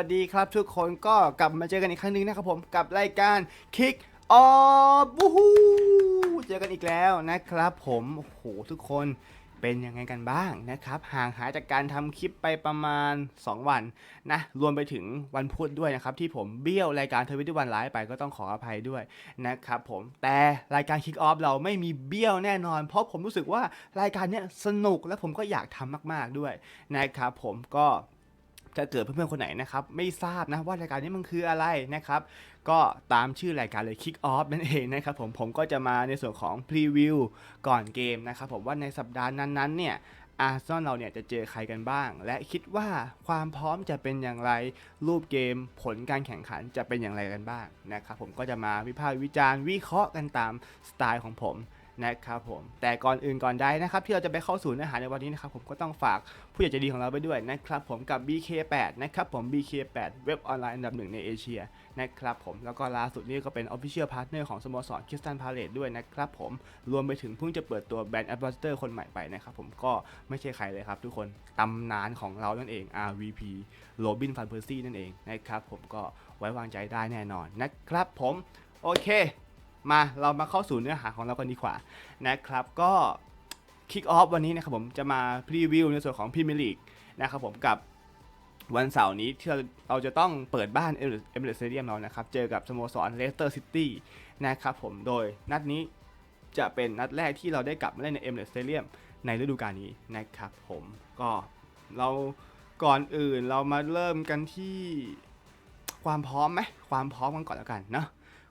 สวัสดีครับทุกคนก็กลับมาเจอกันอีกครั้งหนึ่งนะครับผมกับรายการ Kick Off บูฮูเจอกันอีกแล้วนะครับผมโอ้โหทุกคนเป็นยังไงกันบ้างนะครับห่างหายจากการทำคลิปไปประมาณ 2 วันนะรวมไปถึงวันพุธด้วยนะครับ ที่ผมเบี้ยวรายการทวิตวันไลฟ์ไปก็ต้องขออภัยด้วยนะครับผมแต่รายการ Kick Off เราไม่มีเบี้ยวแน่นอน เพราะผมรู้สึกว่ารายการเนี้ยสนุกและผมก็อยากทำมาก ๆด้วยนะครับผมก็ ถ้าเกิดเพื่อนๆคนไหนนะครับไม่ทราบนะว่ารายการนี้มันคืออะไรนะครับก็ตามชื่อรายการเลย Kick Off นั่นเองนะครับผมผมก็จะมาในส่วนของพรีวิวก่อนเกมนะครับผมว่าในสัปดาห์นั้นๆเนี่ยอาร์เซนอลเราเนี่ยจะเจอใครกันบ้าง และคิดว่าความพร้อมจะเป็นอย่างไร รูปเกมผลการแข่งขันจะเป็นอย่างไรกันบ้างนะครับผมก็จะมาวิพากษ์วิจารณ์วิเคราะห์กันตามสไตล์ของผม นะครับผมแต่ก่อนอื่นก่อนใดนะครับที่เราจะไปเข้าสู่เนื้อหาในวันนี้นะครับผมก็ต้องฝากผู้ใหญ่ใจดีของเราไปด้วยนะครับผมกับ BK8 นะครับผม BK8 เว็บออนไลน์อันดับหนึ่งในเอเชียนะครับผมแล้วก็ล่าสุดนี้ก็เป็น Official Partner ของสโมสรคิสตันพาเลตด้วยนะครับผมรวมไปถึงเพิ่งจะเปิดตัวแบรนด์ Ambassador คนใหม่ไปนะครับผมก็ไม่ใช่ใครเลยครับทุกคนตำนานของเรานั่นเอง RVP โรบินฟันเพอร์ซี่นั่นเองนะครับผมก็ไว้วางใจได้แน่นอนนะครับผมโอเค มาเรามาเข้าสู่เนื้อหาของเรากันดีกว่านะครับ ก็คิกออฟวันนี้นะครับผมจะมาพรีวิวในส่วนของพรีเมียร์ลีกนะครับผมกับวันเสาร์นี้ที่เราเราจะต้องเปิดบ้านเอเมเรสเตเดียมเรานะครับ เจอกับสโมสรเลสเตอร์ซิตี้นะครับผมโดยนัดนี้จะเป็นนัดแรกที่เราได้กลับมาเล่นในเอเมเรสเตเดียมในฤดูกาลนี้นะครับผมก็เราก่อนอื่นเรามาเริ่มกันที่ความพร้อมไหมความพร้อมกันก่อนแล้วกันเนาะ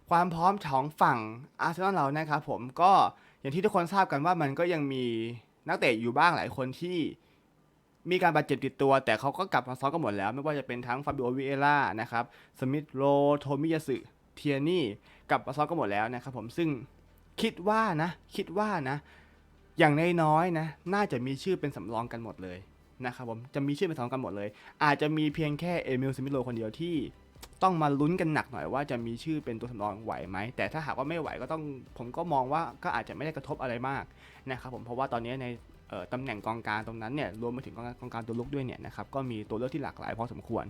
ความพร้อมของฝั่งอาร์เซนอลเรานะครับผมก็อย่างที่ทุกคนทราบกันว่ามันก็ยังมีนักเตะอยู่บ้างหลายคนที่มีการบาดเจ็บติดตัว แต่เขาก็กลับมาซ้อมกันหมดแล้ว ไม่ว่าจะเป็นทั้งฟาบิโอวิเอล่านะครับสมิธโรโทมิยาสึเทียนี่กลับมาซ้อมกันหมดแล้วนะครับผมซึ่งคิดว่านะคิดว่านะ อย่างน้อยๆนะ น่าจะมีชื่อเป็นสำรองกันหมดเลยนะครับผมจะมีชื่อเป็นสำรองกันหมดเลย อาจจะมีเพียงแค่เอมิลสมิธโรคนเดียวที่ ต้องมาลุ้นกันหนักหน่อยว่าจะมีชื่อเป็นตัวสำรองไหวไหม แต่ถ้าหากว่าไม่ไหวก็ต้องผมก็มองว่าก็อาจจะไม่ได้กระทบอะไรมากนะครับผมเพราะว่าตอนนี้ในตำแหน่งกองกลางตรงนั้นเนี่ยรวมไปถึงกองกางกองกลางตัวลุกด้วยเนี่ยนะครับก็มีตัวเลือกที่หลากหลายพอสมควร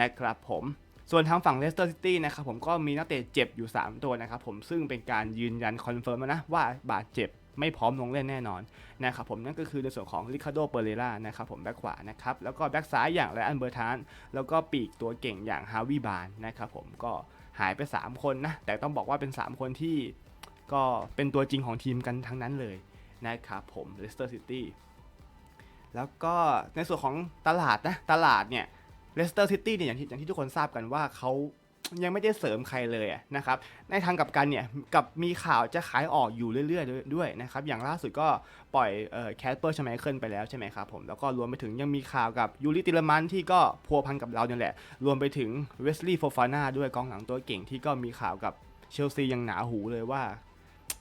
นะครับผมส่วนทางฝั่งเลสเตอร์ซิตี้นะครับผมก็มีนักเตะเจ็บอยู่ 3 ตัวนะครับผมซึ่งเป็นการยืนยันคอนเฟิร์มนะว่าบาดเจ็บ ไม่พร้อมลงเล่นแน่นอนนะครับผมนั่นก็คือในส่วนของริคาโดเปเรล่านะครับผมแบ็คขวานะครับแล้วก็แบ็คซ้ายอย่างไรอันเบอร์ทาน แล้วก็ปีกตัวเก่งอย่างฮาวิบานนะครับผมก็หายไป 3 คนนะ แต่ต้องบอกว่าเป็น 3 คนที่ก็เป็นตัวจริงของทีมกันทั้งนั้นเลยนะครับผมเลสเตอร์ซิตี้แล้วก็ในส่วนของตลาดนะ ตลาดเนี่ยเลสเตอร์ซิตี้เนี่ยอย่างที่อย่างที่ทุกคนทราบกันว่าเขา ยังไม่ได้เสริมใครเลยนะครับ ในทางกับกันเนี่ยกับมีข่าวจะขายออกอยู่เรื่อยๆด้วยนะครับ อย่างล่าสุดก็ปล่อยแคสเปอร์ชไมเคิลไปแล้วใช่ไหมครับผม แล้วก็รวมไปถึงยังมีข่าวกับยูริติลมันที่ก็พัวพันกับเราเนี่ยแหละ รวมไปถึงเวสลีย์โฟฟาน่าด้วยกองหลังตัวเก่งที่ก็มีข่าวกับเชลซียังหนาหูเลยว่า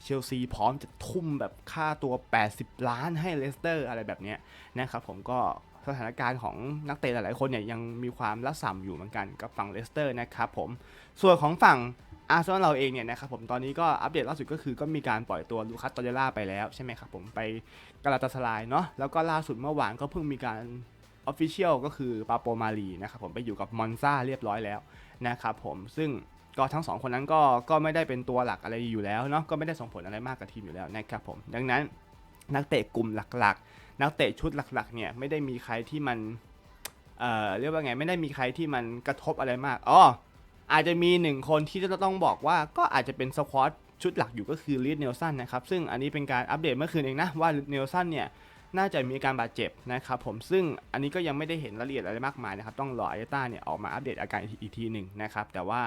เชลซีพร้อมจะทุ่มแบบค่าตัว 80 ล้านให้เลสเตอร์อะไรแบบนี้นะครับผมก็ สถานการณ์ของนักเตะหลายๆคนเนี่ยยังมีความละส่ำอยู่เหมือนกันกับฝั่งเลสเตอร์นะครับผมส่วนของฝั่งอาร์เซนอลเราเองเนี่ยนะครับผมตอนนี้ก็อัปเดตล่าสุดก็คือก็มีการปล่อยตัวลูคัสตอเยล่าไปแล้วใช่ไหมครับผมไปกาลาตาสลายเนาะแล้วก็ล่าสุดเมื่อวานก็เพิ่งมีการออฟฟิเชียลก็คือปาโปมาลีนะครับผมไปอยู่กับมอนซาเรียบร้อยแล้วนะครับผมซึ่งก็ทั้งสองคนนั้นก็ก็ไม่ได้เป็นตัวหลักอะไรอยู่แล้วเนาะก็ไม่ได้ส่งผลอะไรมากกับทีมอยู่แล้วนะครับผมดังนั้นนักเตะกลุ่มหลัก นักเตะชุดหลักๆ เนี่ยไม่ได้มีใครที่มัน เอ่อเรียกว่าไงไม่ได้มีใครที่มันกระทบอะไรมากอ๋ออาจจะมีหนึ่งคนที่จะต้องบอกว่าก็อาจจะเป็นสควอตชุดหลักอยู่ก็คือลีดเนลสันนะครับ ซึ่งอันนี้เป็นการอัปเดตเมื่อคืนเองนะ ว่าเนลสันเนี่ย น่าจะมีการบาดเจ็บนะครับผมซึ่งอันนี้ก็ยังไม่ได้เห็นรายละเอียดอะไรมากมายนะครับ ต้องรออาเต้าเนี่ยออกมาอัปเดตอาการอีกทีหนึ่งนะครับ แต่ว่า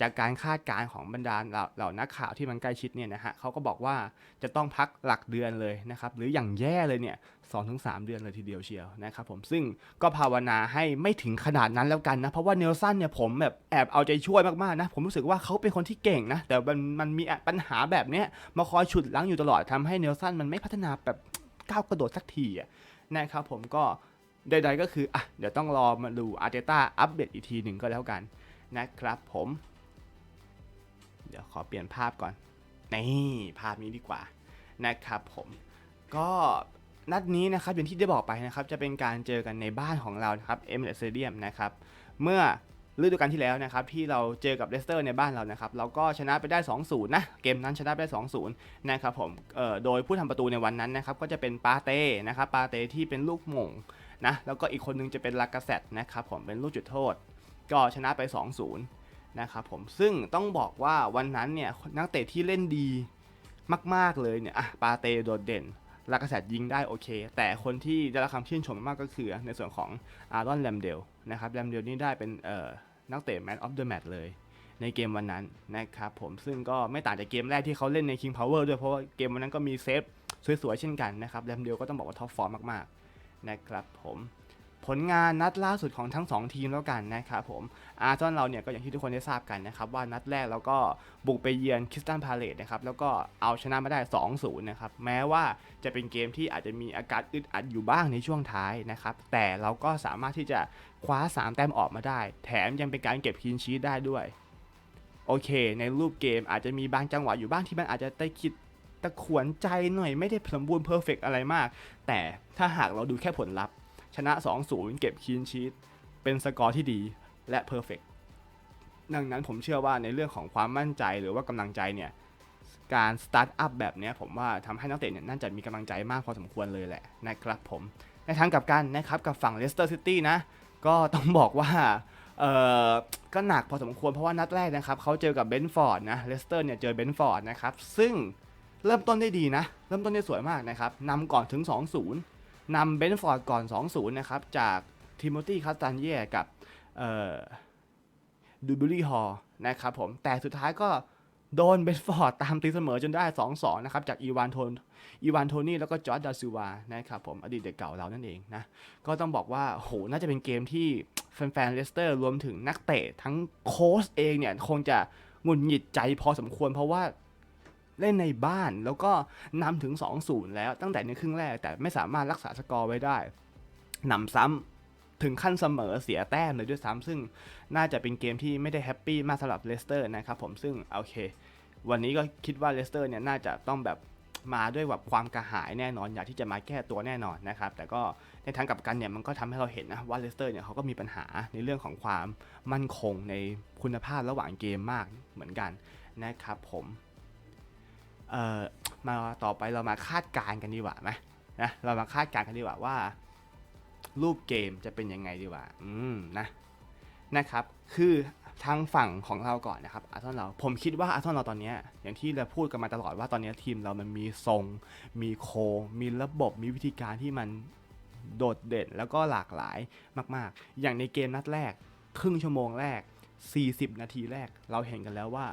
จากการคาดการณ์ของบรรดาเหล่าเหล่านักข่าวที่มันใกล้ชิดเนี่ยนะฮะเขาก็บอกว่าจะต้องพักหลักเดือนเลยนะครับ หรืออย่างแย่เลยเนี่ย สองถึงสามเดือนเลยทีเดียวเชียวนะครับผมซึ่งก็ภาวนาให้ไม่ถึงขนาดนั้นแล้วกันนะ เพราะว่าเนลสันเนี่ยผมแบบแอบเอาใจช่วยมากๆนะ ผมรู้สึกว่าเขาเป็นคนที่เก่งนะ แต่มันมันมีปัญหาแบบเนี้ยมาคอยฉุดล้างอยู่ตลอดทำให้เนลสันมันไม่พัฒนาแบบก้าวกระโดดสักทีนะครับผมก็ใดๆก็คืออะเดี๋ยวต้องรอมาดูอาร์เตต้าอัปเดตอีกทีหนึ่งก็แล้วกันนะครับผม เดี๋ยวขอเปลี่ยนภาพก่อนนี่ภาพนี้ดีกว่านะครับผมก็ นัดนี้นะครับอย่างที่ได้บอกไปนะครับจะเป็นการเจอกันในบ้านของเรานะครับเอมิเรตสเตเดียมนะครับเมื่อฤดูกาลที่แล้วนะครับที่เราเจอกับเลสเตอร์ในบ้านเรานะครับเราก็ชนะไปได้ 2-0 นะ เกมนั้นชนะไปได้ 2-0 นะครับผมเอ่อโดยผู้ทำประตูในวันนั้นนะครับก็จะเป็นปาเต้นะครับปาเต้ที่เป็นลูกมงนะแล้วก็อีกคนนึงจะเป็นลากาเซตนะครับผมเป็นลูกจุดโทษ ก็ชนะไป 2-0 นะครับผมซึ่งต้องบอกว่าวันนั้นเนี่ยนักเตะที่เล่นดีมาก ๆเลยเนี่ยอะปาเต้โดดเด่น ลากาเซตยิงได้โอเค แต่คนที่ได้รับคำชื่นชมมากก็คือในส่วนของอารอนแลมเดลนะครับแลมเดลนี่ได้เป็นนักเตะแมนออฟเดอะแมตช์เลยในเกมวันนั้นนะครับผมซึ่งก็ไม่ต่างจากเกมแรกที่เขาเล่นใน King Power ด้วยเพราะว่าเกมวันนั้นก็มีเซฟสวยๆเช่นกันนะครับแลมเดลก็ต้องบอกว่าท็อปฟอร์มมากๆนะครับผม ผลงานนัดล่าสุดของทั้ง 2 ทีมแล้วกันนะครับผมอาร์ซอนเราเนี่ยก็อย่างที่ทุกคนได้ทราบกันนะครับว่านัดแรกเราก็บุกไปเยือนคริสตันพาเลตนะครับแล้วก็เอาชนะมาได้ 2-0 นะครับแม้ว่าจะเป็นเกมที่อาจจะมีอาการอึดอัดอยู่บ้างในช่วงท้ายนะครับแต่เราก็สามารถที่จะคว้า 3 แต้มออกมาได้ แถมยังเป็นการเก็บคลีนชีตได้ด้วยโอเค ในรูปเกมอาจจะมีบางจังหวะอยู่บ้างที่มันอาจจะตะคิดตะขวนใจหน่อยไม่ได้สมบูรณ์เพอร์เฟกอะไรมาก แต่ถ้าหากเราดูแค่ผลลัพธ์ ชนะ 2-0 เก็บคีนชีตเป็นสกอร์ที่ดีและเพอร์เฟกดังนั้นผมเชื่อว่าในเรื่องของความมั่นใจหรือว่ากำลังใจเนี่ยการสตาร์ทอัพแบบนี้ผมว่าทำให้นักเตะเนี่ยน่าจะมีกำลังใจมากพอสมควรเลยแหละนะครับผมในทางกับกันนะครับกับฝั่งเลสเตอร์ซิตี้นะก็ต้องบอกว่าเออก็หนักพอสมควรเพราะว่านัดแรกนะครับเขาเจอกับเบนฟอร์ดนะเลสเตอร์เนี่ยเจอเบนฟอร์ดนะครับซึ่งเริ่มต้นได้ดีนะ เริ่มต้นได้สวยมากนะครับนำก่อนถึง 2-0 นำเบนฟอร์ดก่อน 2-0 นะครับ จากทิโมธีคาสตันเย่กับดูบิลี่ฮอลนะครับผม แต่สุดท้ายก็โดนเบนฟอร์ดตามตีเสมอจนได้ 2-2 นะครับ จากอีวานโทนอีวานโทนี่แล้วก็จอร์ดดาซิวานะครับผม อดีตเด็กเก่าเรานั่นเองนะ ก็ต้องบอกว่าโหน่าจะเป็นเกมที่แฟนๆเลสเตอร์รวมถึงนักเตะทั้งโค้ชเองเนี่ย คงจะหงุดหงิดใจพอสมควรเพราะว่า เล่นในบ้านแล้วก็นำถึง 2-0 แล้วตั้งแต่ในครึ่งแรก แต่ไม่สามารถรักษาสกอร์ไว้ได้นำซ้ำถึงขั้นเสมอเสียแต้มเลยด้วยซ้ำซึ่งน่าจะเป็นเกมที่ไม่ได้แฮปปี้มากสำหรับเลสเตอร์นะครับผมซึ่งโอเค วันนี้ก็คิดว่าเลสเตอร์เนี่ยน่าจะต้องแบบมาด้วยแบบความกระหายแน่นอนอยากที่จะมาแก้ตัวแน่นอนนะครับ แต่ก็ในทางกลับกันเนี่ยมันก็ทำให้เราเห็นนะว่าเลสเตอร์เนี่ยเขาก็มีปัญหาในเรื่องของความมั่นคงในคุณภาพระหว่างเกมมากเหมือนกันนะครับผม เอ่อมาต่อไปเรามาคาดการณ์กันดีกว่าไหมนะเรามาคาดการณ์กันดีกว่าว่า รูปเกมจะเป็นยังไงดีกว่า อืมนะนะครับคือทางฝั่งของเราก่อนนะครับอาร์ซอนเราผมคิดว่าอาร์ซอนเราตอนนี้อย่างที่เราพูดกันมาตลอดว่าตอนนี้ทีมเรามันมีทรง มีโครงมีระบบมีวิธีการที่มันโดดเด่นแล้วก็หลากหลายมาก ๆ อย่างในเกมนัดแรก ครึ่งชั่วโมงแรก 40 นาทีแรก เราเห็นกันแล้วว่า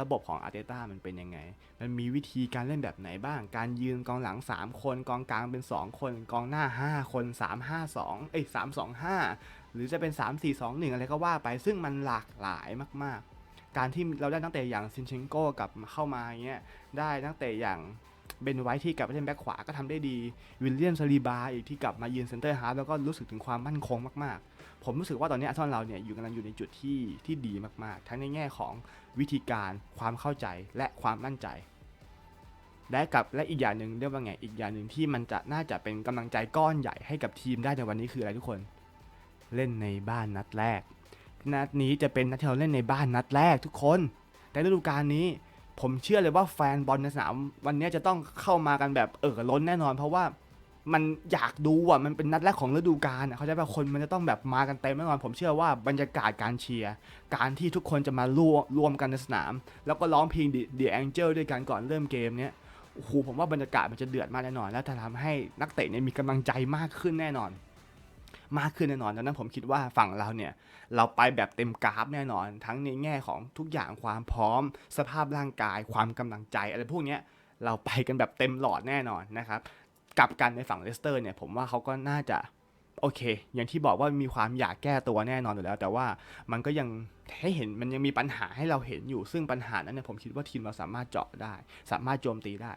ระบบของอาร์เตต้ามันเป็นยังไง มันมีวิธีการเล่นแบบไหนบ้าง การยืนกองหลัง 3 คน กองกลางเป็น 2 คน กองหน้า 5 คน 3 5 2 เอ้ย3 2 5 หรือจะเป็น 3 4 2 1 อะไรก็ว่าไป ซึ่งมันหลากหลายมาก ๆ การที่เราได้นักเตะอย่างซินเชนโก้กับเข้ามาอย่างเงี้ย ได้นักเตะอย่าง เบนไวท์ที่กลับมาเล่นแบ็คขวาก็ทำได้ดี วิลเลียมซาลีบาอีกที่กลับมายืนเซนเตอร์ฮาร์ฟแล้วก็รู้สึกถึงความมั่นคงมากๆ ผมรู้สึกว่าตอนนี้อาร์เซนอลเราเนี่ยอยู่กำลังอยู่ในจุดที่ที่ดีมากๆ ทั้งในแง่ของวิธีการความเข้าใจและความมั่นใจและกับและอีกอย่างหนึ่งเรียกว่าไงอีกอย่างหนึ่งที่มันจะน่าจะเป็นกำลังใจก้อนใหญ่ให้กับทีมได้ในวันนี้คืออะไรทุกคน เล่นในบ้านนัดแรก นัดนี้จะเป็นนัดที่เราเล่นในบ้านนัดแรกทุกคน แต่ฤดูกาลนี้ ผมเชื่อเลยว่าแฟนบอลในสนามวันนี้จะต้องเข้ามากันแบบเออล้นแน่นอน เพราะว่ามันอยากดูอะมันเป็นนัดแรกของฤดูกาลอะเขาใจป่ะคนมันจะต้องแบบมากันเต็มแน่นอนผมเชื่อว่าบรรยากาศการเชียร์การที่ทุกคนจะมารวมรวมกันในสนาม แล้วก็ร้องเพลง The The Angel ด้วยกันก่อนเริ่มเกมเนี้ยโอ้โหผมว่าบรรยากาศมันจะเดือดมากแน่นอน แล้วจะทำให้นักเตะเนี่ยมีกำลังใจมากขึ้นแน่นอน มากขึ้นแน่นอนดังนั้นผมคิดว่าฝั่งเราเนี่ยเราไปแบบเต็มกราฟแน่นอน ทั้งในแง่ของทุกอย่างความพร้อม สภาพร่างกาย ความกำลังใจอะไรพวกนี้เราไปกันแบบเต็มหลอดแน่นอนนะครับกลับกันในฝั่งเลสเตอร์เนี่ยผมว่าเขาก็น่าจะโอเค อย่างที่บอกว่ามีความอยากแก้ตัวแน่นอนอยู่แล้ว แต่ว่ามันก็ยังให้เห็นมันยังมีปัญหาให้เราเห็นอยู่ ซึ่งปัญหานั้นเนี่ยผมคิดว่าทีมเราสามารถเจาะได้ สามารถโจมตีได้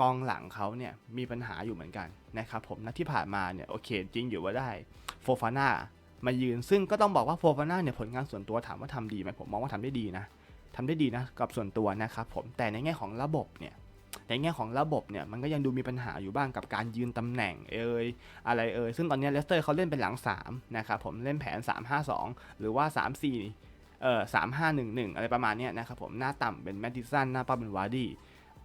กองหลังเขาเนี่ยมีปัญหาอยู่เหมือนกันนะครับผมนัดที่ผ่านมาเนี่ยโอเคจริงอยู่ว่าได้โฟฟาน่ามายืนซึ่งก็ต้องบอกว่าโฟฟาน่าเนี่ยผลงานส่วนตัวถามว่าทำดีไหมผมมองว่าทำได้ดีนะทำได้ดีนะกับส่วนตัวนะครับผมแต่ในแง่ของระบบเนี่ยในแง่ของระบบเนี่ยมันก็ยังดูมีปัญหาอยู่บ้างกับการยืนตำแหน่งเอ่ยอะไรเอ่ยซึ่งตอนนี้เลสเตอร์เขาเล่นเป็นหลัง3นะครับผมเล่นแผน 3-5-2 หรือว่า 3-4เอ่อ3-5-1-1 อะไรประมาณนี้นะครับผมหน้าต่ำเป็นแมดดิสันหน้าป้าเป็นวาร์ดี้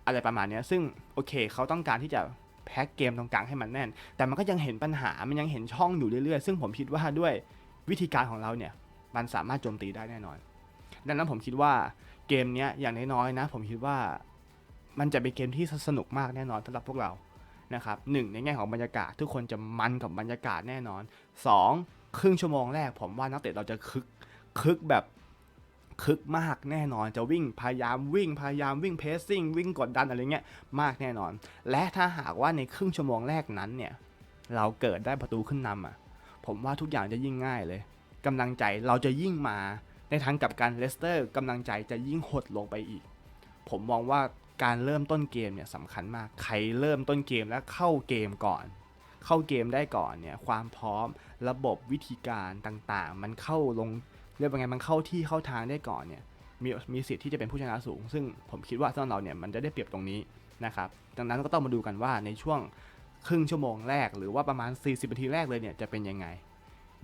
อะไรประมาณนี้ซึ่งโอเคเขาต้องการที่จะแพ็กเกมตรงกลางให้มันแน่น แต่มันก็ยังเห็นปัญหามันยังเห็นช่องอยู่เรื่อยๆ ซึ่งผมคิดว่าด้วยวิธีการของเราเนี่ยมันสามารถโจมตีได้แน่นอน ดังนั้นผมคิดว่าเกมนี้อย่างน้อยๆนะ ผมคิดว่ามันจะเป็นเกมที่สนุกมากแน่นอนสำหรับพวกเรานะครับหนึ่งในแง่ของบรรยากาศ ทุกคนจะมันกับบรรยากาศแน่นอนสองครึ่งชั่วโมงแรกผมว่านักเตะเราจะคึกคึกแบบ คึกมากแน่นอนจะวิ่งพยายามวิ่งพยายามวิ่งเพสซิ่งวิ่งกดดันอะไรเงี้ยมากแน่นอน และถ้าหากว่าในครึ่งชั่วโมงแรกนั้นเนี่ยเราเกิดได้ประตูขึ้นนำอะผมว่าทุกอย่างจะยิ่งง่ายเลยกำลังใจเราจะยิ่งมาในทางกับการเลสเตอร์กำลังใจจะยิ่งหดลงไปอีก ผมมองว่าการเริ่มต้นเกมเนี่ยสำคัญมาก ใครเริ่มต้นเกมแล้วเข้าเกมก่อน เข้าเกมได้ก่อนเนี่ยความพร้อมระบบวิธีการต่างๆ มันเข้าลง เรียกว่าไงมันเข้าที่เข้าทางได้ก่อนเนี่ยมีมีสิทธิ์ที่จะเป็นผู้ชนะสูง ซึ่งผมคิดว่าสำหรับเราเนี่ยมันจะได้เปรียบตรงนี้นะครับดังนั้นก็ต้องมาดูกันว่าในช่วงครึ่งชั่วโมงแรก หรือว่าประมาณ 40นาทีแรกเลยเนี่ยจะเป็นยังไง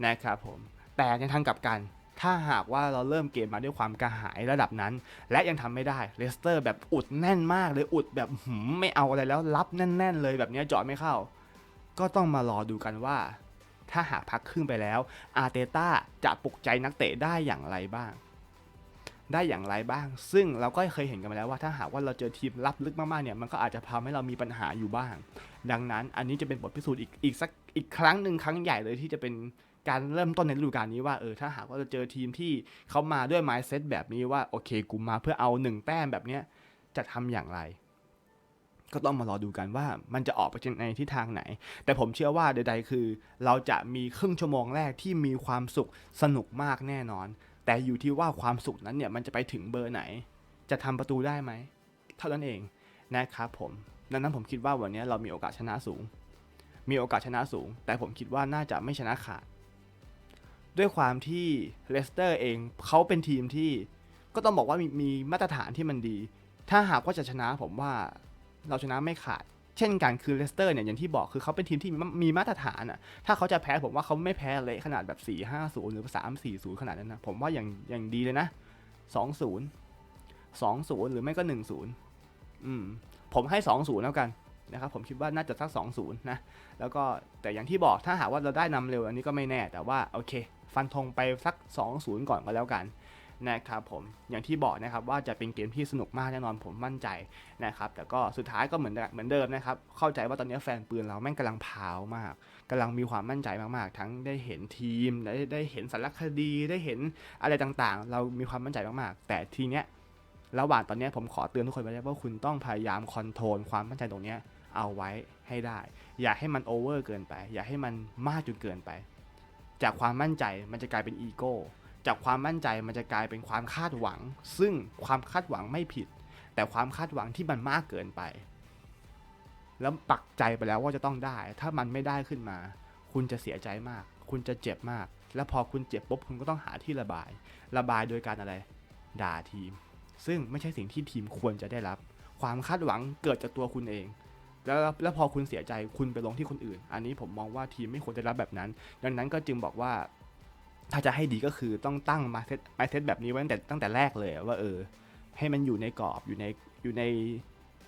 นะครับผมแต่ในทางกลับกันถ้าหากว่าเราเริ่มเกมมาด้วยความกระหายระดับนั้น และยังทำไม่ได้เลสเตอร์แบบอุดแน่นมากเลยอุดแบบหืมไม่เอาอะไรแล้วรับแน่น ๆ เลยแบบนี้จาะไม่เข้า ก็ต้องมารอดูกันว่า ถ้าหากพักครึ่งไปแล้ว อาร์เตต้าจะปลุกใจนักเตะได้อย่างไรบ้าง ได้อย่างไรบ้าง ซึ่งเราก็เคยเห็นกันมาแล้วว่าถ้าหากว่าเราเจอทีมรับลึกมากๆเนี่ย มันก็อาจจะทำให้เรามีปัญหาอยู่บ้าง ดังนั้นอันนี้จะเป็นบทพิสูจน์อีกอีกสักอีกครั้งหนึ่งครั้งใหญ่เลยที่จะเป็นการเริ่มต้นในฤดูกาลนี้ว่าเออถ้าหากว่าเราเจอทีมที่เขามาด้วย mindset แบบนี้ว่าโอเคกูมาเพื่อเอาหนึ่งแต้มแบบเนี้ยจะทำอย่างไร ก็ต้องมารอดูกันว่ามันจะออกไปในทิศทางไหน แต่ผมเชื่อว่าใดๆคือ เราจะมีครึ่งชั่วโมงแรกที่มีความสุขสนุกมากแน่นอน แต่อยู่ที่ว่าความสุขนั้นเนี่ยมันจะไปถึงเบอร์ไหน จะทำประตูได้ไหมเท่านั้นเองนะครับผมดังนั้นผมคิดว่าวันนี้เรามีโอกาสชนะสูง มีโอกาสชนะสูง แต่ผมคิดว่าน่าจะไม่ชนะขาด ด้วยความที่เลสเตอร์เองเขาเป็นทีมที่ก็ต้องบอกว่ามีมีมาตรฐานที่มันดี ถ้าหากว่าจะชนะผมว่า เราชนะไม่ขาด เช่นกันคือเลสเตอร์เนี่ยอย่างที่บอกคือเขาเป็นทีมที่มีมาตรฐานอะถ้าเขาจะแพ้ผมว่าเขาไม่แพ้เละขนาดแบบ4 5 0หรือ3 4 0ขนาดนั้นนะผมว่าอย่างอย่างดีเลยนะ2 0 2 0 หรือไม่ก็ 1 0อืมผมให้ 2 0 แล้วกันนะครับผมคิดว่าน่าจะสัก 2 0 นะ แล้วก็แต่อย่างที่บอกถ้าหากว่าเราได้นำเร็วอันนี้ก็ไม่แน่ แต่ว่าโอเค ฟันธงไปสัก 2-0 ก่อนก็แล้วกัน นะครับผมอย่างที่บอกนะครับว่าจะเป็นเกมที่สนุกมากแน่นอนผมมั่นใจนะครับแต่ก็สุดท้ายก็เหมือนเหมือนเดิมนะครับเข้าใจว่าตอนนี้แฟนปืนเราแม่งกำลังพาวมากกำลังมีความมั่นใจมากๆ ทั้งได้เห็นทีมได้ได้เห็นสารคดีได้เห็นอะไรต่างๆ เรามีความมั่นใจมากๆ แต่ทีเนี้ยระหว่างตอนนี้ผมขอเตือนทุกคนไว้เลยว่าคุณต้องพยายามคอนโทรลความมั่นใจตรงเนี้ยเอาไว้ให้ได้ อย่าให้มันโอเวอร์เกินไป อย่าให้มันมากจนเกินไป จากความมั่นใจมันจะกลายเป็นอีโก้ จากความมั่นใจมันจะกลายเป็นความคาดหวัง ซึ่งความคาดหวังไม่ผิด แต่ความคาดหวังที่มันมากเกินไป แล้วปักใจไปแล้วว่าจะต้องได้ ถ้ามันไม่ได้ขึ้นมา คุณจะเสียใจมาก คุณจะเจ็บมาก แล้วพอคุณเจ็บปุ๊บคุณก็ต้องหาที่ระบาย ระบายโดยการอะไร ด่าทีม ซึ่งไม่ใช่สิ่งที่ทีมควรจะได้รับ ความคาดหวังเกิดจากตัวคุณเองแล้วแล้วพอคุณเสียใจคุณไปลงที่คนอื่น อันนี้ผมมองว่าทีมไม่ควรจะรับแบบนั้น ดังนั้นก็จึงบอกว่า ถ้าจะให้ดีก็คือต้องตั้งมาเซตมาเซตแบบนี้ไว้ตั้งแต่ตั้งแต่แรกเลยว่าเออ ให้มันอยู่ในกรอบอยู่ในอยู่ใน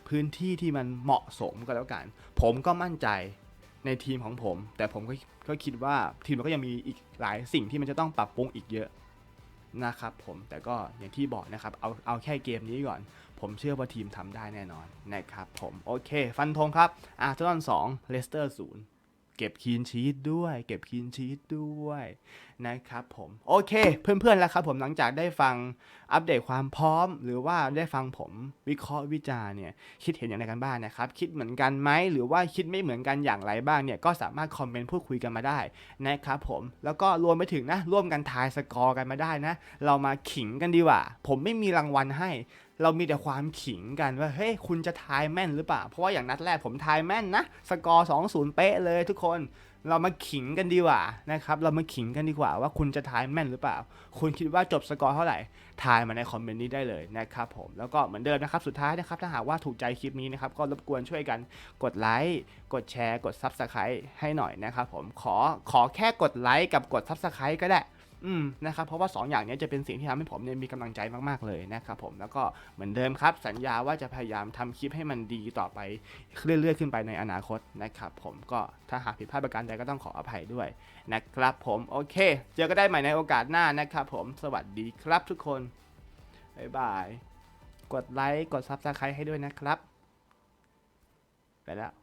พื้นที่ที่มันเหมาะสมก็แล้วกัน ผมก็มั่นใจในทีมของผม แต่ผมก็ก็คิดว่าทีมเราก็ยังมีอีกหลายสิ่งที่มันจะต้องปรับปรุงอีกเยอะนะครับผมแต่ก็อย่างที่บอกนะครับเอาเอาแค่เกมนี้ก่อน ผมเชื่อว่าทีมทำได้แน่นอนนะครับผมโอเค ฟันธงครับอาร์เซนอลสองเลสเตอร์ศูนย์ เก็บคีนชีตด้วย เก็บคีนชีตด้วยนะครับผมโอเค เพื่อนๆแล้วครับผมหลังจากได้ฟังอัปเดตความพร้อม หรือว่าได้ฟังผมวิเคราะห์วิจารณ์เนี่ยคิดเห็นอย่างไรกันบ้างนะครับ คิดเหมือนกันไหมหรือว่าคิดไม่เหมือนกันอย่างไรบ้างเนี่ยก็สามารถคอมเมนต์พูดคุยกันมาได้นะครับผมแล้วก็รวมไปถึงนะร่วมกันทายสกอร์กันมาได้นะ เรามาขิงกันดีกว่า ผมไม่มีรางวัลให้ เรามีแต่ความขิงกันว่าเฮ้ยคุณจะทายแม่นหรือเปล่า เพราะว่าอย่างนัดแรกผมทายแม่นนะ สกอร์2-0เป๊ะเลยทุกคนเรามาขิงกันดีกว่านะครับเรามาขิงกันดีกว่าว่าคุณจะทายแม่นหรือเปล่า คุณคิดว่าจบสกอร์เท่าไหร่ทายมาในคอมเมนต์นี้ได้เลยนะครับผมแล้วก็เหมือนเดิมนะครับสุดท้ายนะครับถ้าหากว่าถูกใจคลิปนี้นะครับก็รบกวนช่วยกันกดไลค์กดแชร์ กด Subscribe ให้หน่อยนะครับผมขอขอแค่กดไลค์กับกด Subscribe ก็ได้ อืมนะครับเพราะว่า2ออย่างนี้จะเป็นสิ่งที่ทำให้ผมเนี่ยมีกำลังใจมากๆเลยนะครับผมแล้วก็เหมือนเดิมครับ สัญญาว่าจะพยายามทำคลิปให้มันดีต่อไปเรื่อยๆขึ้นไปในอนาคตนะครับผมก็ถ้าหากผิดพลาดประการใดก็ต้องขออภัยด้วยนะครับผมโอเค เจอกันได้ใหม่ในโอกาสหน้านะครับผมสวัสดีครับทุกคนบ๊ายบาย กดไลค์กด Subscribe ให้ด้วยนะครับ ไปแล้ว